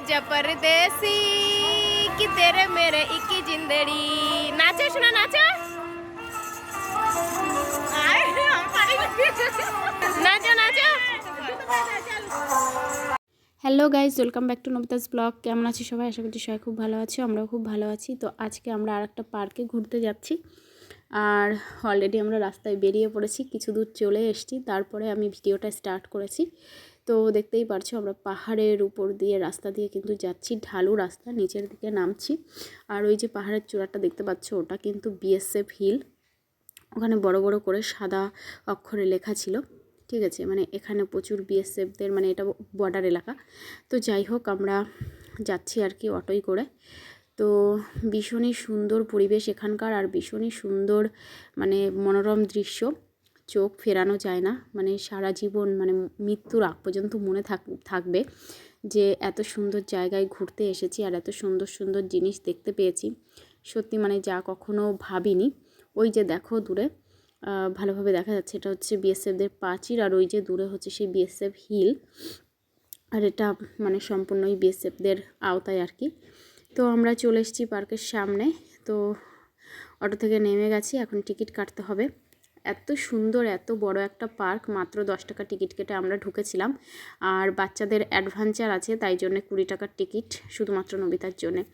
ਜਾ ਪਰਦੇਸੀ ਕਿ ਤੇਰੇ ਮੇਰੇ ਇੱਕ ਜਿੰਦੜੀ ਨਾਚੇ ਸੁਣਾ ਨਾਚੇ hello guys welcome back to নবিতাস vlog কেমন আছি সবাই? আশা করছি সবাই খুব ভালো আছি, আমরাও খুব ভালো আছি। তো আজকে আমরা আর একটা পার্কে ঘুরতে যাচ্ছি। আর অলরেডি আমরা রাস্তায় বেরিয়ে পড়েছি, কিছু দূর চলে এসেছি। তারপরে আমি ভিডিওটা স্টার্ট করেছি। তো দেখতেই পারছ আমরা পাহাড়ের উপর দিয়ে রাস্তা দিয়ে কিন্তু যাচ্ছি, ঢালু রাস্তা, নিচের দিকে নামছি। আর ওই যে পাহাড়ের চূড়াটা দেখতে পাচ্ছ, ওটা কিন্তু বিএসএফ হিল ওখানে বড় বড় করে সাদা অক্ষরে লেখা ছিল, ঠিক আছে? মানে এখানে প্রচুর বিএসএফদের মানে এটা বর্ডার এলাকা। তো যাই হোক, আমরা যাচ্ছি আর কি অটোই করে। তো ভীষণই সুন্দর পরিবেশ এখানকার, আর ভীষণই সুন্দর মানে মনোরম দৃশ্য। চোখ ফেরানো যায় না। মানে সারা জীবন মানে মৃত্যুর আগ পর্যন্ত মনে থাক, থাকবে যে এত সুন্দর জায়গায় ঘুরতে এসেছি আর এত সুন্দর সুন্দর জিনিস দেখতে পেয়েছি। সত্যি মানে যা কখনো ভাবিনি। ওই যে দেখো দূরে ভালোভাবে দেখা যাচ্ছে, এটা হচ্ছে বিএসএফদের প্রাচীর আর ওই যে দূরে হচ্ছে সেই বিএসএফ হিল। আর এটা মানে সম্পূর্ণই বিএসএফদের আওতায় আর কি। তো আমরা চলে এসেছি পার্কের সামনে। তো অটো থেকে নেমে গেছি, এখন টিকিট কাটতে হবে। এত সুন্দর, এত বড় একটা পার্ক, মাত্র দশ টাকা টিকিট কেটে আমরা ঢুকেছিলাম। আর বাচ্চাদের অ্যাডভেঞ্চার আছে, তাই জন্য কুড়ি টাকার টিকিট শুধুমাত্র নবিতার জন্যে।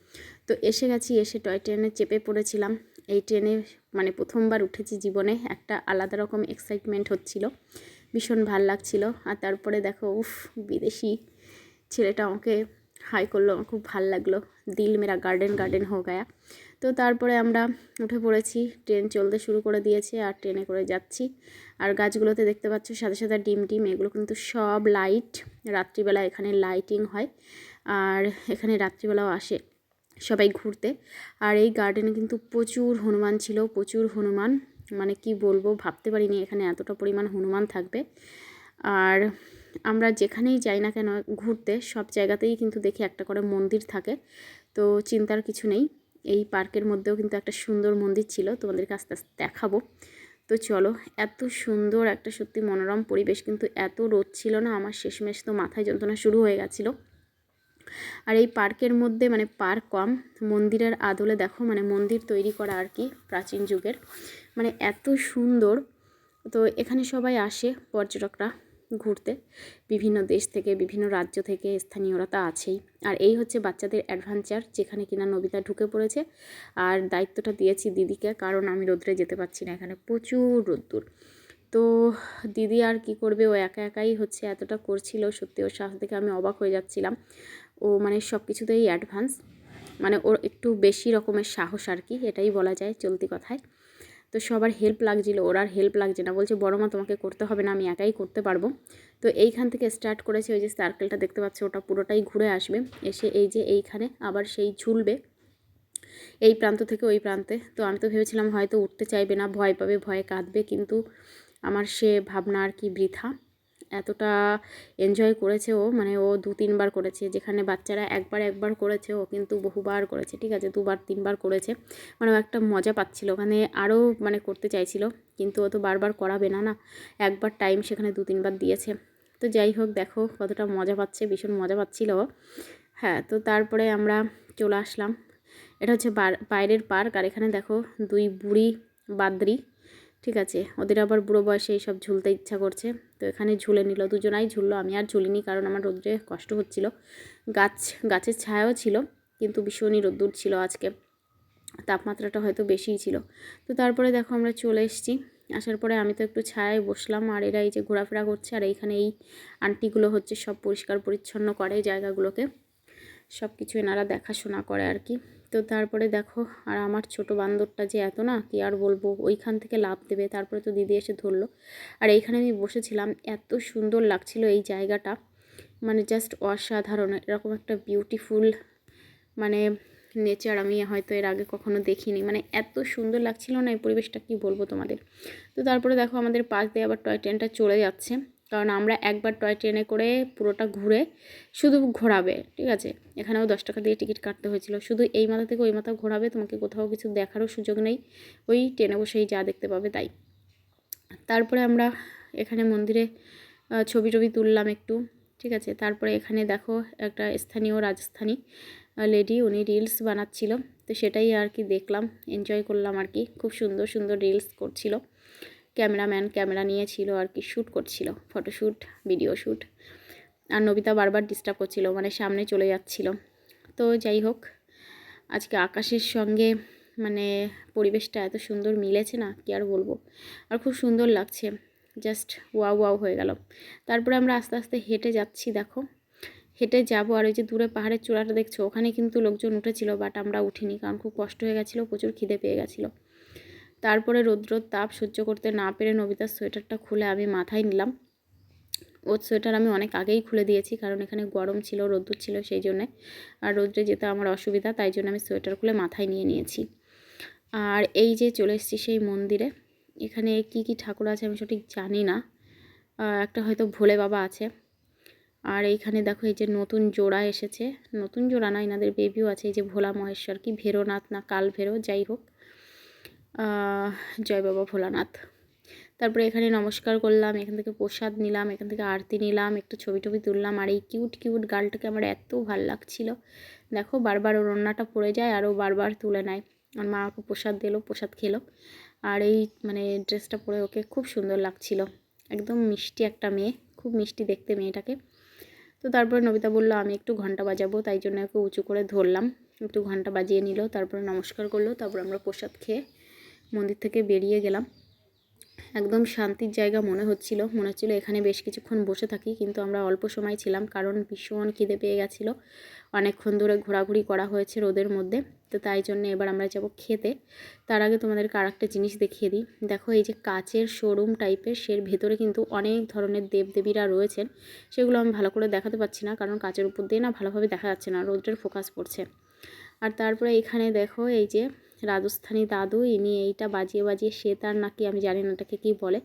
তো এসে গেছি, এসে টয় ট্রেনে চেপে পড়েছিলাম। এই ট্রেনে মানে প্রথমবার উঠেছি জীবনে, একটা আলাদা রকম এক্সাইটমেন্ট হচ্ছিল। ভীষণ ভালো লাগছিল। আর তারপরে দেখো, উফ, বিদেশি ছেলেটা আমাকে হাই করল, আমার খুব ভালো লাগল। দিল মেরা গার্ডেন গার্ডেন হো গায়া। তো তারপরে আমরা উঠে পড়েছি ট্রেন চলতে শুরু করে দিয়েছে আর ট্রেনে করে যাচ্ছি। আর গাছগুলোতে দেখতে পাচ্ছ, সাদা সাদা ডিম ডিম এগুলো কিন্তু সব লাইট রাত্রিবেলা এখানে লাইটিং হয় আর এখানে রাত্রিবেলাও আসে সবাই ঘুরতে। আর এই গার্ডেনে কিন্তু প্রচুর হনুমান ছিল, প্রচুর হনুমান। মানে কি বলব, ভাবতে পারিনি এখানে এতটা পরিমাণ হনুমান থাকবে। আর আমরা যেখানেই যাই না কেন ঘুরতে, সব জায়গাতেই কিন্তু দেখি একটা করে মন্দির থাকে। তো চিন্তার কিছু নেই। এই পার্কের মধ্যেও কিন্তু একটা সুন্দর মন্দির ছিল, তোমাদেরকে আস্তে আস্তে দেখাবো। তো চলো, এত সুন্দর একটা সত্যি মনোরম পরিবেশ কিন্তু এত রোদ ছিল না, আমার শেষমেশ তো মাথায় যন্ত্রণা শুরু হয়ে গেছিল। আর এই পার্কের মধ্যে মানে পার্ক কম, মন্দিরের আদলে দেখো মানে মন্দির তৈরি করা আর কি প্রাচীন যুগের। মানে এত সুন্দর। তো এখানে সবাই আসে, পর্যটকরা। ঘুরতে। বিভিন্ন দেশ থেকে, বিভিন্ন রাজ্য থেকে স্থানীয়রা তো আছেই। আর এই হচ্ছে বাচ্চাদের অ্যাডভেঞ্চার যেখানে কিনা নবিতা ঢুকে পড়েছে। আর দায়িত্বটা দিয়েছি দিদিকে, কারণ আমি রোদ্রে যেতে পারছি না এখানে, প্রচুর রোদ্দুর। তো দিদি আর কি করবে? ও একা একাই হচ্ছে, এতটা করছিল, সত্যি ওর সাহস দেখে আমি অবাক হয়ে যাচ্ছিলাম। ও মানে সব কিছুতেই অ্যাডভান্স মানে ওর একটু বেশি রকমের সাহস আর কি, এটাই বলা যায় চলতি কথায়। তো সবার হেল্প লাগছিল ওর আর হেল্প লাগছে না। বলছে বড় মা তোমাকে করতে হবে না, আমি একাই করতে পারব। তো এইখান থেকে স্টার্ট করেছে ওই যে সার্কেলটা দেখতে পাচ্ছ, ওটা পুরোটাই ঘুরে আসবে। এসে এই যে এইখানে আবার সেই ঝুলবে। এই প্রান্ত থেকে ওই প্রান্তে। তো আমি তো ভেবেছিলাম হয়তো উঠতে চাইবে না, ভয় পাবে, ভয়ে কাঁদবে, কিন্তু আমার সে ভাবনা আর কি বৃথা। এতটা এনজয় করেছে ও মানে ও দু তিনবার করেছে। যেখানে বাচ্চারা একবার একবার করেছে, ও কিন্তু বহুবার করেছে, ঠিক আছে? দুবার, তিনবার করেছে। মানে ও একটা মজা পাচ্ছিল। ওখানে আরও মানে করতে চাইছিল, কিন্তু ও তো বারবার করাবে না না? একবার টাইম সেখানে দু তিনবার দিয়েছে। তো যাই হোক, দেখো কতটা মজা পাচ্ছে, ভীষণ মজা পাচ্ছিল হ্যাঁ তো তারপরে আমরা চলে আসলাম। এটা হচ্ছে বাইরের পার্ক, আর এখানে দেখো দুই বুড়ি বাদ্রি। ঠিক আছে, ওদের আবার বুড়ো বয়সে এইসব ঝুলতে ইচ্ছা করছে। তো এখানে ঝুলে নিল, দুজনাই ঝুললো, আমি আর ঝুলিনি কারণ আমার রোদ্রে কষ্ট হচ্ছিল। গাছ, গাছের ছায়াও ছিল, কিন্তু ভীষণই রোদ্দুর ছিল আজকে। তাপমাত্রাটা হয়তো বেশিই ছিল। তো তারপরে দেখো আমরা চলে এসেছি। আসার পরে আমি তো একটু ছায়ায় বসলাম, আর এরা এই যে ঘোরাফেরা করছে, আর এইখানে এই আন্টিগুলো হচ্ছে সব পরিষ্কার পরিচ্ছন্ন করে জায়গাগুলোকে। সব কিছু এনারা দেখাশোনা করে আর কি। তো তারপরে দেখো, আর আমার ছোট বান্দরটা যে এত না, কি আর বলব, ওইখান থেকে লাভ দেবে, তারপরে তো দিদি এসে ধরলো। আর এইখানে আমি বসেছিলাম, এত সুন্দর লাগছিল এই জায়গাটা মানে জাস্ট অসাধারণ, এরকম একটা বিউটিফুল মানে নেচার আমি হয়তো এর আগে কখনো দেখিনি মানে এত সুন্দর লাগছিল না এই পরিবেশটা, কি বলব তোমাদের। তো তারপরে দেখো আমাদের পাশ দিয়ে আবার টয় ট্রেনটা চলে যাচ্ছে। কারণ আমরা একবার টয় ট্রেনে করে পুরোটা ঘুরে শুধু ঘোরাবে, ঠিক আছে? এখানেও দশ টাকা দিয়ে টিকিট কাটতে হয়েছিল। শুধু এই মাথা থেকে ওই মাথা ঘোরাবে, তোমাকে কোথাও কিছু দেখারও সুযোগ নেই। ওই ট্রেনে বসেই যা দেখতে পাবে তাই। তারপরে আমরা এখানে মন্দিরে ছবি টবি তুললাম একটু, ঠিক আছে? তারপরে এখানে দেখো একটা স্থানীয় রাজস্থানী লেডি উনি রিলস বানাচ্ছিল। তো সেটাই আর কি দেখলাম এনজয় করলাম আর কি। খুব সুন্দর সুন্দর রিলস করছিল। ক্যামেরাম্যান ক্যামেরা নিয়েছিল আর কি, শ্যুট করছিল, ফটোশ্যুট, ভিডিও শ্যুট। আর নবিতা বারবার ডিস্টার্ব করছিল মানে সামনে চলে যাচ্ছিল। তো যাই হোক, আজকে আকাশের সঙ্গে মানে পরিবেশটা এত সুন্দর মিলেছে না, কি আর বলব। আর খুব সুন্দর লাগছে জাস্ট ওয়াও ওয়াও হয়ে গেল। তারপরে আমরা আস্তে আস্তে হেঁটে যাচ্ছি, দেখো। হেঁটে যাব আর ওই যে দূরে পাহাড়ের চূড়াটা দেখছ, ওখানে কিন্তু লোকজন উঠেছিল বাট আমরা উঠিনি, কারণ খুব কষ্ট হয়ে গেছিল, প্রচুর খিদে পেয়ে গেছিল। তারপরে রৌদ্রর তাপ সহ্য করতে না পেরে নবিতার সোয়েটারটা খুলে আমি মাথায় নিলাম। ওর সোয়েটার আমি অনেক আগেই খুলে দিয়েছি, কারণ এখানে গরম ছিল, রোদ্দুর ছিল সেই জন্যে। আর রোদ্রে যেতে আমার অসুবিধা, তাই জন্য আমি সোয়েটার খুলে মাথায় নিয়ে নিয়েছি। আর এই যে চলে এসেছি সেই মন্দিরে, এখানে কি কি ঠাকুর আছে আমি সঠিক জানি না। একটা হয়তো ভোলে বাবা আছে। আর এইখানে দেখো এই যে নতুন জোড়া এসেছে। নতুন জোড়া না, এনাদের বেবিও আছে, এই যে ভোলা মহেশ্বর, কি ভেরোনাথ না কাল ভেরো যাই হোক। জয় বাবা ভোলানাথ। তারপরে এখানে নমস্কার করলাম, এখান থেকে প্রসাদ নিলাম, এখান থেকে আরতি নিলাম, একটু ছবি টবি তুললাম, আর এই কিউট কিউট গালটাকে আমার এত ভালো লাগছিল। দেখো, বারবার ওর রান্নাটা পড়ে যায় আর ও বারবার তুলে নেয়। আর মা ওকে প্রসাদ দিলো, প্রসাদ খেলো। আর এই মানে ড্রেসটা পরে ওকে খুব সুন্দর লাগছিল। একদম মিষ্টি একটা মেয়ে, খুব মিষ্টি দেখতে মেয়েটাকে। তো তারপরে নবিতা বলল, আমি একটু ঘণ্টা বাজাবো, তাই জন্য ওকে উঁচু করে ধরলাম। একটু ঘণ্টা বাজিয়ে নিল, তারপরে নমস্কার করল, তারপর আমরা প্রসাদ খেয়ে মন্দির থেকে বেরিয়ে গেলাম। একদম শান্তির জায়গা মনে হচ্ছিল। মনে হচ্ছিল এখানে বেশ কিছুক্ষণ বসে থাকি, কিন্তু আমরা অল্প সময় ছিলাম কারণ ভীষণ খিদে পেয়ে গেছিল। অনেকক্ষণ ধরে ঘোরাঘুরি করা হয়েছে রোদের মধ্যে, তো তাই জন্য এবার আমরা যাব খেতে। তার আগে তোমাদেরকে আর একটা জিনিস দেখিয়ে দিই। দেখো এই যে কাচের শোরুম টাইপের সের ভেতরে কিন্তু অনেক ধরনের দেবদেবীরা রয়েছেন। সেগুলো আমি ভালো করে দেখাতে পারছি না, কারণ কাচের উপর দিয়ে না ভালোভাবে দেখা যাচ্ছে না রোদ্রের ফোকাস পড়ছে। আর তারপরে এখানে দেখো এই যে রাজস্থানী দাদু, ইনি এইটা বাজিয়ে বাজিয়ে সে তার নাকি, আমি জানি না এটাকে কী বলে,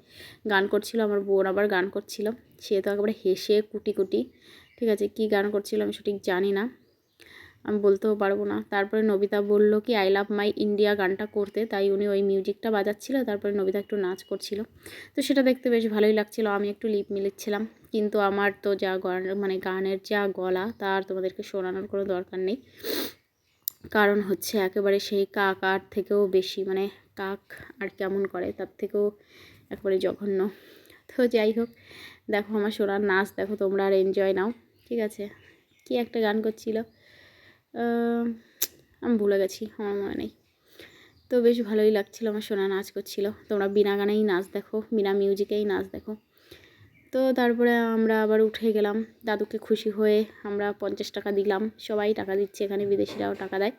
গান করছিল, আমার বোন আবার গান করছিল। সে তো একেবারে হেসে কুটি কুটি ঠিক আছে, কী গান করছিল আমি সঠিক জানি না, আমি বলতেও পারব না। তারপরে নবিতা বলল কি আই লাভ মাই ইন্ডিয়া গানটা করতে, তাই উনি ওই মিউজিকটা বাজাচ্ছিল, তারপরে নবিতা একটু নাচ করছিল। তো সেটা দেখতে বেশ ভালোই লাগছিল, আমি একটু লিপ মিলিচ্ছিলাম, কিন্তু আমার তো যা গান মানে গানের যা গলা, তার তোমাদেরকে শোনানোর কোনো দরকার নেই। কারণ হচ্ছে একেবারে সেই কাক আর থেকেও বেশি মানে কাক আর কেমন করে তার থেকেও একবারে জঘন্য। তো যাই হোক, দেখো আমার সোনার নাচ, দেখো তোমরা আর এনজয় নাও, ঠিক আছে? কি একটা গান করছিল? আমি ভুলে গেছি, আমার মনে নেই। তো বেশ ভালোই লাগছিল আমার সোনা নাচ করছিল। তোমরা বিনা গানেই নাচ দেখো, বিনা মিউজিকেই নাচ দেখো। তো তারপরে আমরা আবার উঠে গেলাম দাদুকে খুশি হয়ে আমরা পঞ্চাশ টাকা দিলাম সবাই টাকা দিচ্ছে এখানে বিদেশিরাও টাকা দেয়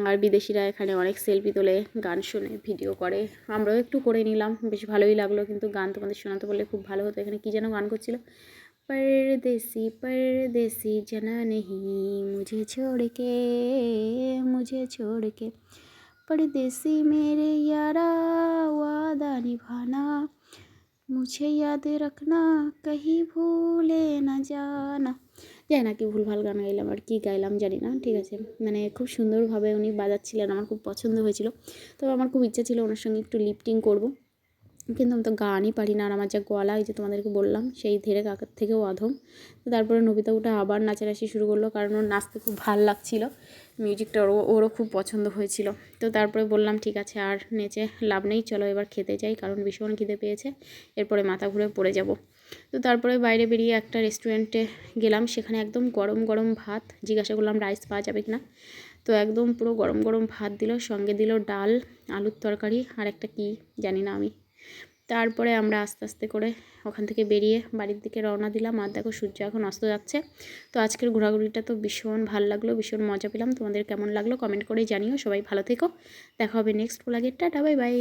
আর বিদেশিরা এখানে অনেক সেলফি তোলে গান শুনে ভিডিও করে আমরাও একটু করে নিলাম বেশ ভালোই লাগলো কিন্তু গান তোমাদের শোনাতে বললে খুব ভালো হতো এখানে কী যেন গান করছিল परदेसी परदेसी जना नहीं मुझे छोड़ के मुझे छोड़ के परदेसी मेरे यारा वादा निभाना মুঝে ইয়াদ রাখনা কহি ভুলে না জানা যাই না কি ভুলভাল গান গাইলাম, আর কি গাইলাম জানি না, ঠিক আছে? মানে খুব সুন্দরভাবে উনি বাজাচ্ছিলেন, আমার খুব পছন্দ হয়েছিল। তবে আমার খুব ইচ্ছা ছিল ওনার সঙ্গে একটু লিফটিং করব। কিন্তু আমি তো গানই পারি না। আর আমার যা গলা এই যে তোমাদেরকে বললাম, সেই ধীরে কাকার থেকেও অধম। তো তারপরে নবিতা উঠে আবার নাচানাচি শুরু করল, কারণ ওর নাচতে খুব ভালো লাগছিল। মিউজিকটা ওরও ওরও খুব পছন্দ হয়েছিল। তো তারপরে বললাম, ঠিক আছে, আর নেচে লাভ নেই, চলো এবার খেতে যাই, কারণ ভীষণ খিদে পেয়েছে। এরপরে মাথা ঘুরে পড়ে যাব। তো তারপরে বাইরে বেরিয়ে একটা রেস্টুরেন্টে গেলাম, সেখানে একদম গরম গরম ভাত। জিজ্ঞাসা করলাম, রাইস পাওয়া যাবে কি না তো একদম পুরো গরম গরম ভাত দিল, সঙ্গে দিল ডাল, আলুর তরকারি, আর একটা কি জানি না আমি। তারপরে আমরা আস্তে আস্তে করে ওখান থেকে বেরিয়ে বাড়ির দিকে রওনা দিলাম। আর দেখো সূর্য এখন অস্ত যাচ্ছে। তো আজকের ঘোরাঘুরিটা তো ভীষণ ভালো লাগল, ভীষণ মজা পেলাম। তোমাদের কেমন লাগল কমেন্ট করে জানিও। সবাই ভালো থেকো। দেখা হবে নেক্সট ব্লগে টাটা বাই বাই